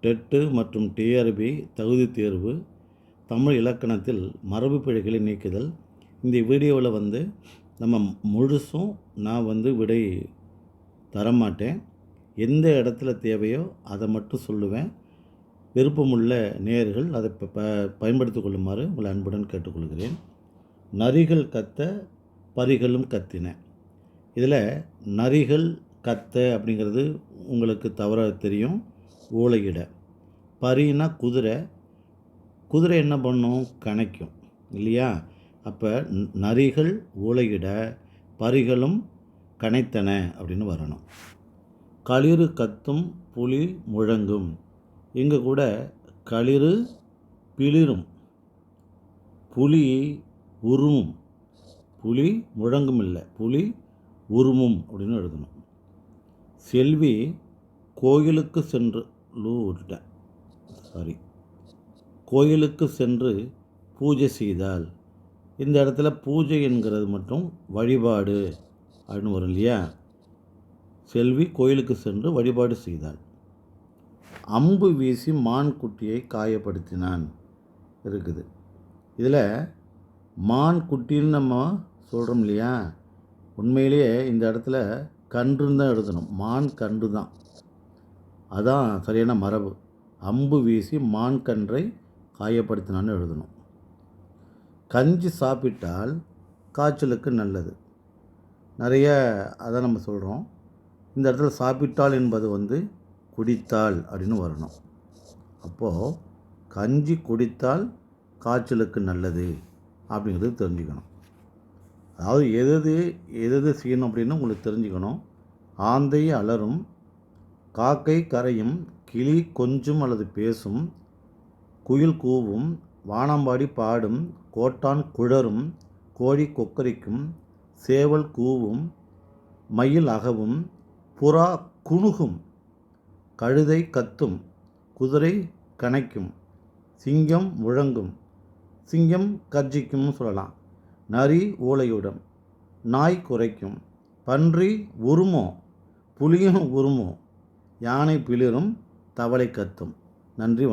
TET மற்றும் TRP தகுதி தேர்வு தமிழ் இலக்கணத்தில் மரபு பிழைகளை நீக்குதல். இந்த வீடியோவில் வந்து நம்ம முழுசும் நான் வந்து விடை தரமாட்டேன். எந்த இடத்துல தேவையோ அதை மட்டும் சொல்லுவேன். விருப்பமுள்ள நேயர்கள் அதை ப ப- கொள்ளுமாறு உங்களை அன்புடன் கேட்டுக்கொள்கிறேன். நரிகள் கத்த பரிகளும் கத்தின. இதில் நரிகள் கத்த அப்படிங்கிறது உங்களுக்கு தவற தெரியும். ஓலையிட பரினா குதிரை. குதிரை என்ன பண்ணும்? கணைக்கும். இல்லையா? அப்போ நரிகள் ஓலையிட பரிகளும் கனைத்தன அப்படின்னு வரணும். களிறு கத்தும் புலி முழங்கும். இங்கே கூட களிறு பிளிரும். புலி உருமும் புலி முழங்கும் இல்லை. புலி உருமும் அப்படின்னு எழுதணும். செல்வி கோயிலுக்கு சென்று லூ விட்டுட்டேன். சாரி கோயிலுக்கு சென்று பூஜை செய்தால் இந்த இடத்துல பூஜை என்கிறது மட்டும் வழிபாடு அப்படின்னு வரும் இல்லையா? செல்வி கோயிலுக்கு சென்று வழிபாடு செய்தாள். அம்பு வீசி மான் குட்டியை காயப்படுத்தினான் இருக்குது. இதில் மான் குட்டின்னு நம்ம சொல்கிறோம் இல்லையா? உண்மையிலேயே இந்த இடத்துல கன்றுன்னு தான் எழுதணும். மான் கன்று தான். அதான் சரியான மரபு. அம்பு வீசி மான் கன்றை காயப்படுத்தினான்னு எழுதணும். கஞ்சி சாப்பிட்டால் காய்ச்சலுக்கு நல்லது. நிறைய அதை நம்ம சொல்கிறோம் இந்த இடத்துல சாப்பிட்டால் என்பது வந்து குடித்தால் அப்படின்னு வரணும். அப்போது கஞ்சி குடித்தால் காய்ச்சலுக்கு நல்லது அப்படிங்கிறது தெரிஞ்சுக்கணும். அதாவது எது எது எது செய்யணும் அப்படின்னு உங்களுக்கு தெரிஞ்சுக்கணும். ஆந்தை அலரும் காக்கை கரையும் கிளி கொஞ்சும் அல்லது பேசும் குயில் கூவும் வானம்பாடி பாடும் கோட்டான் குழரும் கோழி கொக்கரிக்கும் சேவல் கூவும் மயில் அகவும் புறா குணுகும் கழுதை கத்தும் குதிரை கனைக்கும் சிங்கம் முழங்கும் சிங்கம் கர்ஜிக்கும்னு சொல்லலாம். நரி ஓலையுடன் நாய் குறைக்கும் பன்றி உருமோ புலியும் உருமோ யானை பிளிரும் தவளை கத்தும். நன்றி